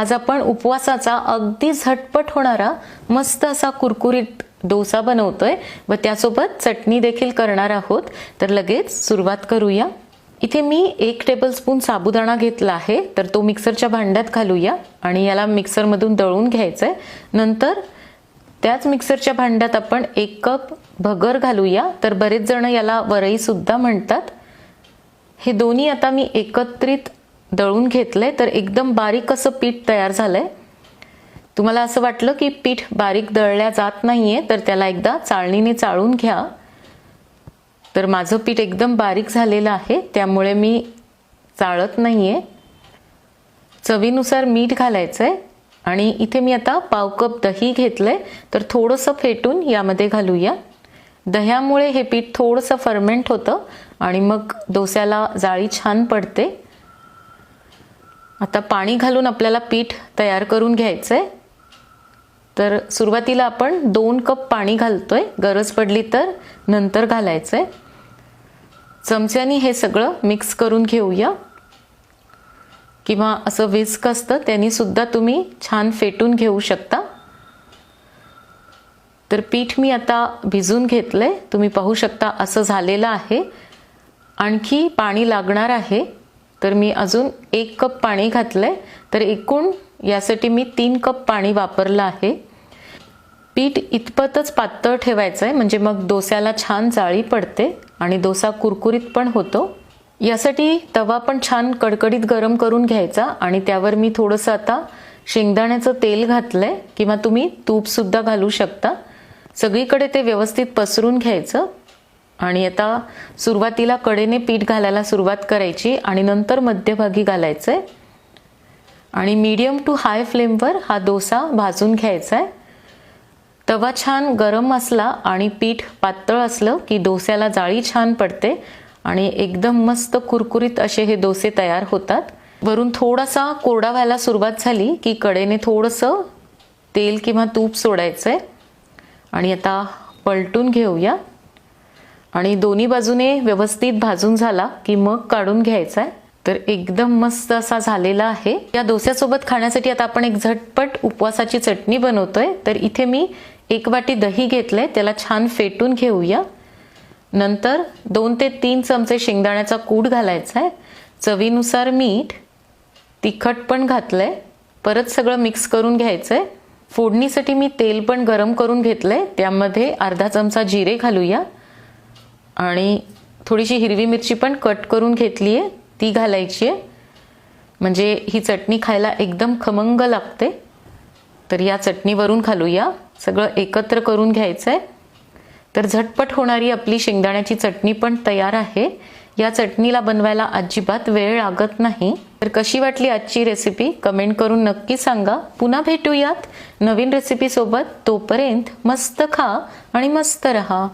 आज आपण उपवासाचा अगदी झटपट होणारा मस्त असा कुरकुरीत डोसा बनवतोय व त्यासोबत चटणी देखील करणार आहोत. तर लगेच सुरुवात करूया. इथे मी एक टेबलस्पून साबुदाणा घेतला आहे. तर तो मिक्सरच्या भांड्यात घालूया आणि याला मिक्सरमधून दळून घ्यायचं आहे नंतर त्याच मिक्सरच्या भांड्यात आपण एक कप भगर घालूया. तर बरेच जण याला वरई सुद्धा म्हणतात. हे दोन्ही आता मी एकत्रित दळून घेतलंय तर एकदम बारीक असं पीठ तयार झालंय. तुम्हाला असं वाटलं की पीठ बारीक दळल्या जात नाहीये तर त्याला एकदा चाळणीने चाळून घ्या. तर माझं पीठ एकदम बारीक झालेलं आहे त्यामुळे मी चाळत नाहीये. चवीनुसार मीठ घालायचं आहे आणि इथे मी आता पाव कप दही घेतलंय तर थोडंसं फेटून यामध्ये घालूया. दह्यामुळे हे पीठ थोडंसं फर्मेंट होतं आणि मग डोस्याला जाळी छान पडते. आता पाणी घालून आपल्याला पीठ तयार करून घ्यायचं आहे तर सुरुवातीला आपण दोन कप पाणी घालतो आहे गरज पडली तर नंतर घालायचं आहे चमच्यानी हे सगळं मिक्स करून घेऊया. किंवा असं विस्क असतं त्यानीसुद्धा तुम्ही छान फेटून घेऊ शकता. तर पीठ मी आता भिजून घेतलं आहे तुम्ही पाहू शकता असं झालेलं आहे. आणखी पाणी लागणार आहे. तर मी अजून एक कप पाणी घातलं आहे तर एकूण यासाठी मी तीन कप पाणी वापरलं आहे. पीठ इतपतच पातळ ठेवायचं आहे म्हणजे मग डोस्याला छान जाळी पडते आणि डोसा कुरकुरीत पण होतो. यासाठी तवा पण छान कडकडीत गरम करून घ्यायचा आणि त्यावर मी थोडंसं आता शेंगदाण्याचं तेल घातलं आहे किंवा तुम्ही तूपसुद्धा घालू शकता. सगळीकडे ते व्यवस्थित पसरून घ्यायचं. आणि आता सुरुवातीला कडेने पीठ घालायला सुरुवात करायची आणि नंतर मध्यभागी घालायचंय. आणि मीडियम टू हाय फ्लेमवर हा डोसा भाजून घ्यायचा आहे तवा छान गरम असला आणि पीठ पातळ असलं की डोस्याला जाळी छान पडते आणि एकदम मस्त कुरकुरीत असे हे डोसे तयार होतात. वरून थोडासा कोरडा व्हायला सुरुवात झाली की कडेने थोडंसं तेल किंवा तूप सोडायचं आहे आणि आता पलटून घेऊया. आणि दोन्ही बाजूने व्यवस्थित भाजून झाला की मग काढून घ्यायचा आहे. तर एकदम मस्त असा झालेला आहे. या डोस्यासोबत खाण्यासाठी आता आपण एक झटपट उपवासाची चटणी बनवतोय. तर इथे मी एक वाटी दही घेतलंय. त्याला छान फेटून घेऊया. नंतर दोन ते तीन चमचे शेंगदाण्याचा कूड घालायचा आहे. चवीनुसार मीठ तिखट पण घातलंय. परत सगळं मिक्स करून घ्यायचंय. फोडणीसाठी मी तेल पण गरम करून घेतलंय. त्यामध्ये अर्धा चमचा जिरे घालूया. आणि थोडीशी हिरवी मिरची पण कट करून घेतली आहे ती घालायची आहे. म्हणजे ही चटणी खायला एकदम खमंग लागते. तर या चटणीवरून घालूया. सगळं एकत्र करून घ्यायचं आहे तर झटपट होणारी आपली शेंगदाण्याची चटणी पण तयार आहे. या चटणीला बनवायला अजिबात वेळ लागत नाही. तर कशी वाटली आजची रेसिपी कमेंट करून नक्की सांगा. पुन्हा भेटूयात नवीन रेसिपीसोबत तोपर्यंत मस्त खा आणि मस्त रहा.